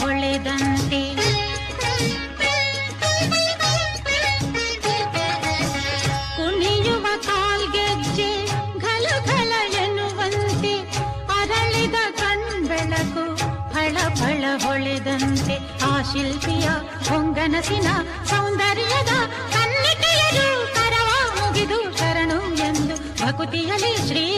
ಹೊಳೆದಂತೆ ಕುಣಿಯುವ ಕಾಲ್ಗೆಜ್ಜೆ ಘಲ ಘಲ ಎನ್ನುವಂತೆ ಅರಳಿದ ಕಣ್ಬೆಳಕು ಫಳ ಫಳ ಹೊಳೆದಂತೆ. ಆ ಶಿಲ್ಪಿಯ ಹೊಂಗನಸಿನ ಸೌಂದರ್ಯದ ಕನ್ನಿಕೆಯರು ಕರವ ಮುಗಿದು ಶರಣು ಎಂದು ಭಕುತಿಯಲ್ಲಿ ಶ್ರೀಹರಿಯ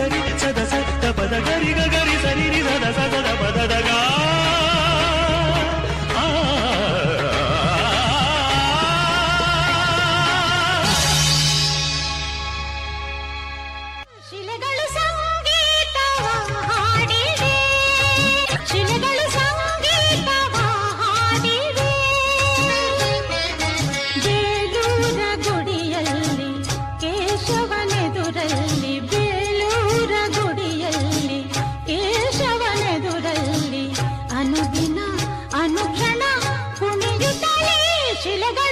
సరి చద సత్త పద గరి గరి సరి 谁来？